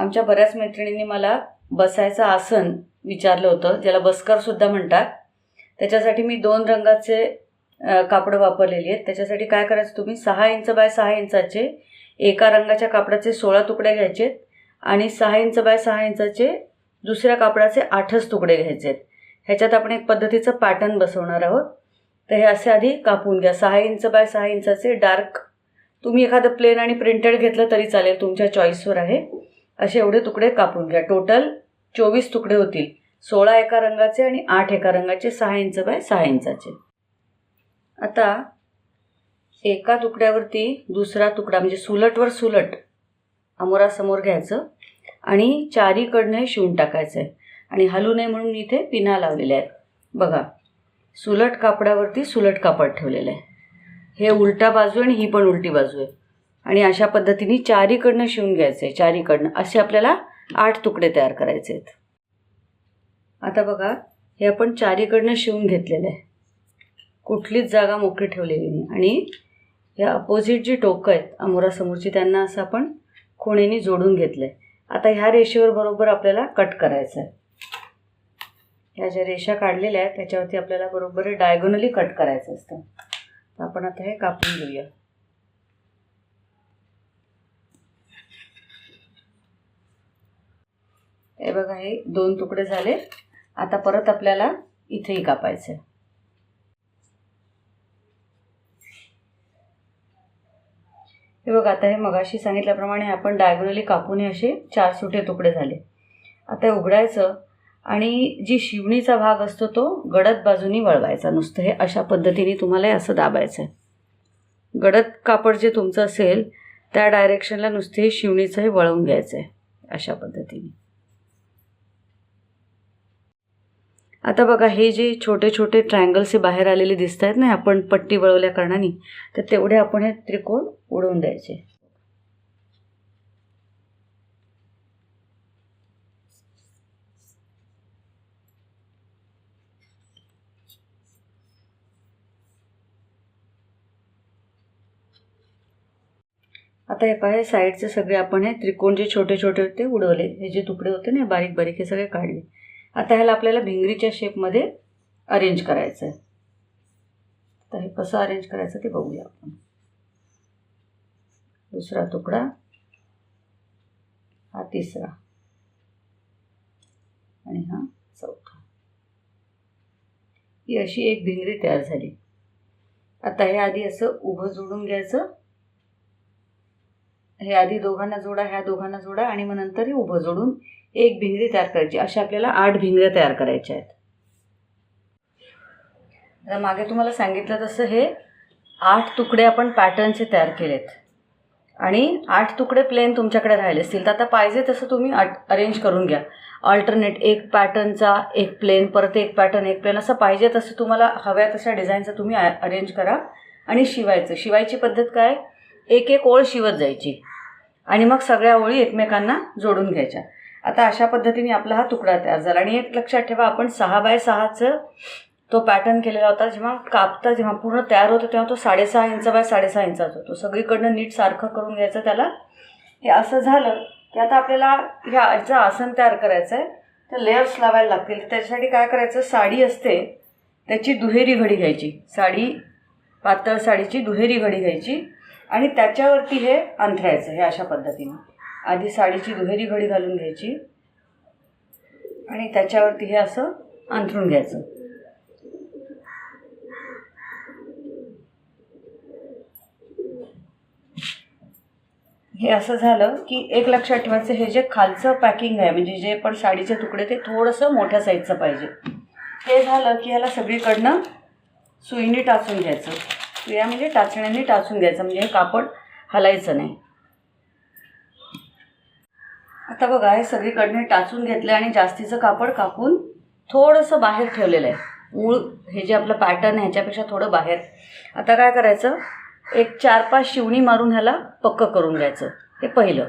आमच्या बऱ्याच मैत्रिणींनी मला बसायचं आसन विचारलं होतं ज्याला बसकरसुद्धा म्हणतात. त्याच्यासाठी मी दोन रंगाचे कापडं वापरलेली आहेत. त्याच्यासाठी काय करायचं तुम्ही? सहा इंच बाय सहा इंचाचे एका रंगाच्या कापडाचे सोळा तुकडे घ्यायचे आणि सहा इंच बाय सहा इंचाचे दुसऱ्या कापडाचे आठच तुकडे घ्यायचे आहेत. ह्याच्यात आपण एक पद्धतीचं पॅटर्न बसवणार आहोत. तर हे असे आधी कापून घ्या. सहा इंच बाय सहा इंचाचे डार्क तुम्ही एखादं प्लेन आणि प्रिंटेड घेतलं तरी चालेल तुमच्या चॉईसवर आहे. असे एवढे तुकडे कापून घ्या. टोटल चोवीस तुकडे होतील. सोळा एका रंगाचे आणि आठ एका रंगाचे सहा इंच बाय सहा इंचाचे. आता एका तुकड्यावरती दुसरा तुकडा म्हणजे सुलटवर सुलट अमोरासमोर घ्यायचं आणि चारीकडनं शिवून टाकायचं आहे आणि हलू नये म्हणून मी इथे पिना लावलेल्या आहेत. बघा सुलट कापडावरती सुलट कापड ठेवलेलं आहे. हे उलटा बाजू आहे आणि ही पण उलटी बाजू आहे. आणि अशा पद्धतीने चारीकडनं शिवून घ्यायचं. आहे चारीकडनं. असे आपल्याला आठ तुकडे तयार करायचे आहेत. आता बघा हे आपण चारीकडनं शिवून घेतलेलं आहे. कुठलीच जागा मोकळी ठेवलेली नाही. आणि या अपोजिट जी टोकं आहेत अमोरासमोरची त्यांना असं आपण कोणीने जोडून घेतलं आहे आता ह्या रेषेवर बरोबर आपल्याला कट करायचं आहे. ह्या ज्या रेषा काढलेल्या आहेत त्याच्यावरती आपल्याला बरोबर डायगोनली कट करायचं असतं. तर आपण आता हे कापून घेऊया. हे बघा हे दोन तुकडे झाले. आता परत आपल्याला इथेही कापायचं. आहे हे बघा आता हे मगाशी सांगितल्याप्रमाणे आपण डायगोनली कापून हे असे चार सुटे तुकडे झाले. आता हे उघडायचं आणि जी शिवणीचा भाग असतो तो गडद बाजूनी वळवायचा नुसतं. हे अशा पद्धतीने तुम्हाला हे असं दाबायचं आहे गडद कापड जे तुमचं असेल त्या डायरेक्शनला नुसते हे शिवणीचं हे वळवून घ्यायचं आहे अशा पद्धतीने. आता बघा हे जे छोटे छोटे ट्रायंगल्स हे बाहेर आलेले दिसत आहेत ना आपण पट्टी वळवल्या कारणाने तर तेवढे आपण हे त्रिकोण उडवून द्यायचे. आता हे पाहे साईडचे सगळे आपण हे त्रिकोण जे छोटे छोटे होते उडवले. हे जे तुकडे होते ना बारीक बारीक हे सगळे काढले. आता ह्याला आपल्याला भिंगरीच्या शेपमध्ये अरेंज करायचं आहे तर हे कसं अरेंज करायचं ते बघूया आपण. दुसरा तुकडा. हा तिसरा. आणि हा चौथा. ही अशी एक भिंगरी तयार झाली. आता हे आधी असं उभं जोडून घ्यायचं. हे आधी दोघांना जोडा ह्या दोघांना जोडा आणि मग नंतर हे उभं जोडून एक भिंगरी तयार करायची. अशा आपल्याला आठ भिंगऱ्या तयार करायच्या आहेत. आता मागे तुम्हाला सांगितलं तसं हे आठ तुकडे आपण पॅटर्नचे तयार केलेत. आणि आठ तुकडे प्लेन तुमच्याकडे राहिले असतील. तर आता पाहिजे तसं तुम्ही अरेंज करून घ्या. ऑल्टरनेट एक पॅटर्नचा एक प्लेन परत एक पॅटर्न एक प्लेन असं पाहिजे तसं तुम्हाला हव्या तशा डिझाईनचं तुम्ही अरेंज करा. आणि शिवायचं. शिवायची पद्धत काय? एक एक ओळ शिवत जायची. आणि मग सगळ्या ओळी एकमेकांना जोडून घ्यायच्या. आता अशा पद्धतीने आपला हा तुकडा तयार झाला. आणि एक लक्षात ठेवा आपण सहा बाय सहाचं तो पॅटर्न केलेला होता जेव्हा कापता जेव्हा पूर्ण तयार होतो तेव्हा तो साडेसहा इंच बाय साडेसहा इंचाचा होतो. सगळीकडनं नीट सारखं करून घ्यायचं त्याला. हे असं झालं की आता आपल्याला ह्या याचं आसन तयार करायचं आहे तर लेअर्स लावायला लागतील. त्याच्यासाठी काय करायचं? साडी असते त्याची दुहेरी घडी घ्यायची. साडी पातळ साडीची दुहेरी घडी घ्यायची. आणि त्याच्यावरती हे अंथरायचं हे अशा पद्धतीने. आधी साडीची दुहेरी घडी घालून घ्यायची आणि त्याच्यावरती हे असं अंथरून घ्यायचं. हे असं झालं की एक लक्षात ठेवायचं हे जे खालचं पॅकिंग आहे म्हणजे जे पण साडीचे तुकडे ते थोडंसं मोठ्या साईजचं पाहिजे. हे झालं की ह्याला सगळीकडनं सुईने टाचून घ्यायचं. सुया म्हणजे टाचण्याने टाचून घ्यायचं म्हणजे हे कापड हलायचं नाही. आता बघा हे सगळीकडनं टाचून घेतलं आणि जास्तीचं कापड कापून थोडंसं बाहेर ठेवलेलं आहे मूळ हे जे आपलं पॅटर्न आहे ह्याच्यापेक्षा थोडं बाहेर. आता काय करायचं? एक चार पाच शिवणी मारून ह्याला पक्कं करून घ्यायचं. हे पहिलं.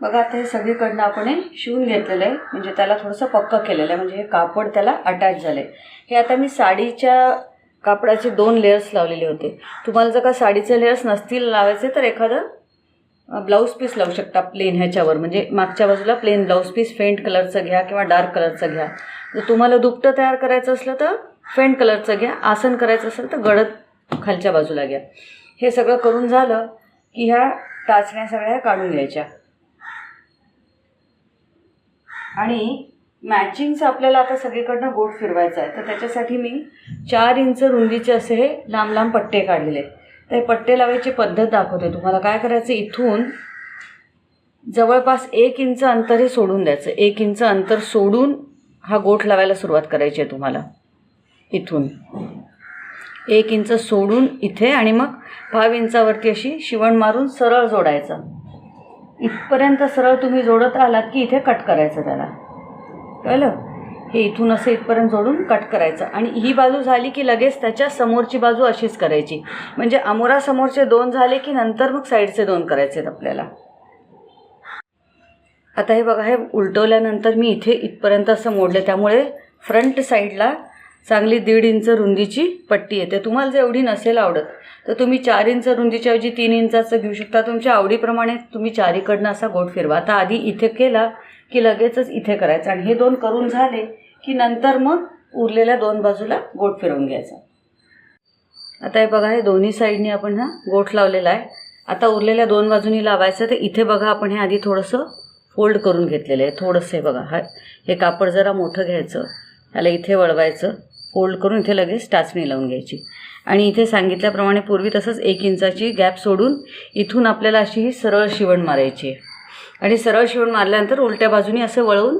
बघा आता हे सगळीकडनं आपण हे शिवून घेतलेलं आहे म्हणजे त्याला थोडंसं पक्कं केलेलं आहे म्हणजे हे कापड त्याला अटॅच झालं आहे हे आता मी साडीच्या कापडाचे दोन लेयर्स लावलेले होते. तुम्हाला जर का साडीचे लेयर्स नसतील लावायचे तर एखादं ब्लाऊज पीस लावू शकता प्लेन ह्याच्यावर. म्हणजे मागच्या बाजूला प्लेन ब्लाऊज पीस फेंट कलरचं घ्या किंवा डार्क कलरचं घ्या. जर तुम्हाला दुपटं तयार करायचं असलं तर फेंट कलरचं घ्या. आसन करायचं असेल तर गडद खालच्या बाजूला घ्या. हे सगळं करून झालं की ह्या टाचण्या सगळ्या काढून घ्यायच्या. आणि मॅचिंगचं आपल्याला आता सगळीकडनं गोट फिरवायचं आहे. तर त्याच्यासाठी मी चार इंच रुंदीचे असे हे लांब लांब पट्टे काढलेले ते पट्टे लावायची पद्धत दाखवते. तुम्हाला काय करायचं? इथून जवळपास एक इंच अंतर हे सोडून द्यायचं. एक इंच अंतर सोडून हा गोठ लावायला सुरुवात करायची आहे तुम्हाला. इथून. एक इंच सोडून इथे आणि मग पाव इंचावरती अशी शिवण मारून सरळ जोडायचं. इथपर्यंत सरळ तुम्ही जोडत आलात की इथे कट करायचं त्याला. कळलं? हे इथून असं इथपर्यंत जोडून कट करायचं. आणि ही बाजू झाली की लगेच त्याच्या समोरची बाजू अशीच करायची. म्हणजे अमोरासमोरचे दोन झाले की नंतर मग साईडचे दोन करायचे आहेत आपल्याला. आता हे बघा हे उलटवल्यानंतर मी इथे इथपर्यंत असं मोडलं. त्यामुळे फ्रंट साईडला चांगली दीड इंच रुंदीची पट्टी येते. तुम्हाला जर एवढी नसेल आवडत तर तुम्ही चार इंच रुंदीच्या ऐवजी तीन इंचाचं घेऊ शकता. तुमच्या आवडीप्रमाणे तुम्ही चारीकडनं असा गोट फिरवा. आता आधी इथे केला की लगेचच इथे करायचं. आणि हे दोन करून झाले की नंतर मग उरलेल्या दोन बाजूला गोट फिरवून घ्यायचा. आता हे बघा हे दोन्ही साईडनी आपण हा गोठ लावलेला आहे. आता उरलेल्या दोन बाजूनी लावायचं तर इथे बघा आपण हे आधी थोडंसं फोल्ड करून घेतलेलं आहे. थोडंसं हे बघा हा हे कापड जरा मोठं घ्यायचं. त्याला इथे वळवायचं. फोल्ड करून इथे लगेच टाचणी लावून घ्यायची. आणि इथे सांगितल्याप्रमाणे पूर्वी तसंच एक इंचाची गॅप सोडून इथून आपल्याला अशी ही सरळ शिवण मारायची आहे. आणि सरळ शिवण मारल्यानंतर उलट्या बाजूनी असं वळवून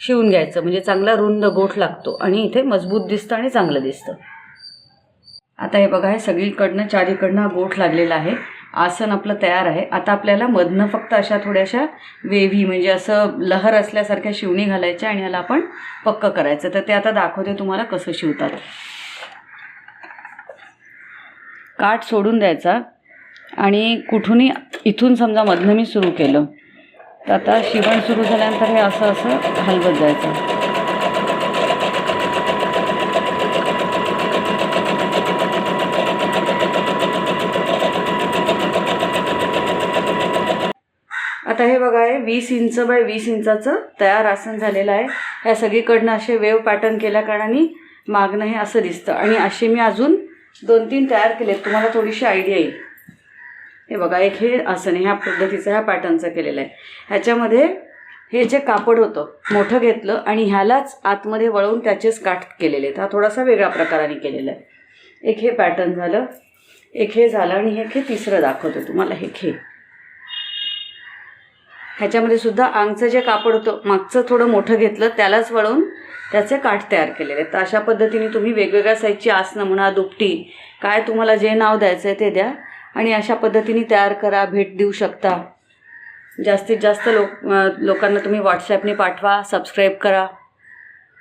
शिवून घ्यायचं. म्हणजे चांगला रुंद गोठ लागतो आणि इथे मजबूत दिसतं आणि चांगलं दिसतं. आता हे बघा हे सगळीकडनं चारीकडनं गोठ लागलेला आहे. आसन आपलं तयार आहे. आता आपल्याला मधनं फक्त अशा थोड्याशा वेव्ही म्हणजे असं लहर असल्यासारख्या शिवणी घालायच्या आणि ह्याला आपण पक्क करायचं. तर ते आता दाखवते तुम्हाला कसं शिवतात. काठ सोडून द्यायचा आणि कुठूनही इथून समजा मधनं मी सुरू केलं तर आता शिवण सुरू झाल्यानंतर हे असं असं हलवत जायचं आता हे बघा वीस इंच बाय वीस इंचाचं तयार आसन झालेलं आहे. ह्या सगळीकडनं असे वेव पॅटर्न केल्या कारणाने मागणं हे असं दिसतं. आणि असे मी अजून दोन तीन तयार केलेत. तुम्हाला थोडीशी आयडिया येईल. हे बघा एक हे आसन आहे. ह्या पद्धतीचं ह्या पॅटर्नचं केलेलं आहे. ह्याच्यामध्ये हे जे कापड होतं मोठं घेतलं आणि ह्यालाच आतमध्ये वळवून त्याचेच काठ केलेले आहेत. हा थोडासा वेगळ्या प्रकाराने केलेला आहे. एक हे पॅटर्न झालं एक हे झालं आणि एक हे तिसरं दाखवतो तुम्हाला. हे हे. ह्याच्यामध्ये सुद्धा आंगचं जे कापड होतं मागचं थोडं मोठं घेतलं त्यालाच वळवून त्याचे काठ तयार केलेले आहेत. तर अशा पद्धतीने तुम्ही वेगवेगळ्या साईजची आसनं म्हणा दुपटी काय तुम्हाला जे नाव द्यायचं आहे ते द्या. आणि अशा पद्धतीने तयार करा भेट देऊ शकता. जास्तीत जास्त लोक लोकांना तुम्ही व्हॉट्सॲपने पाठवा सबस्क्राईब करा.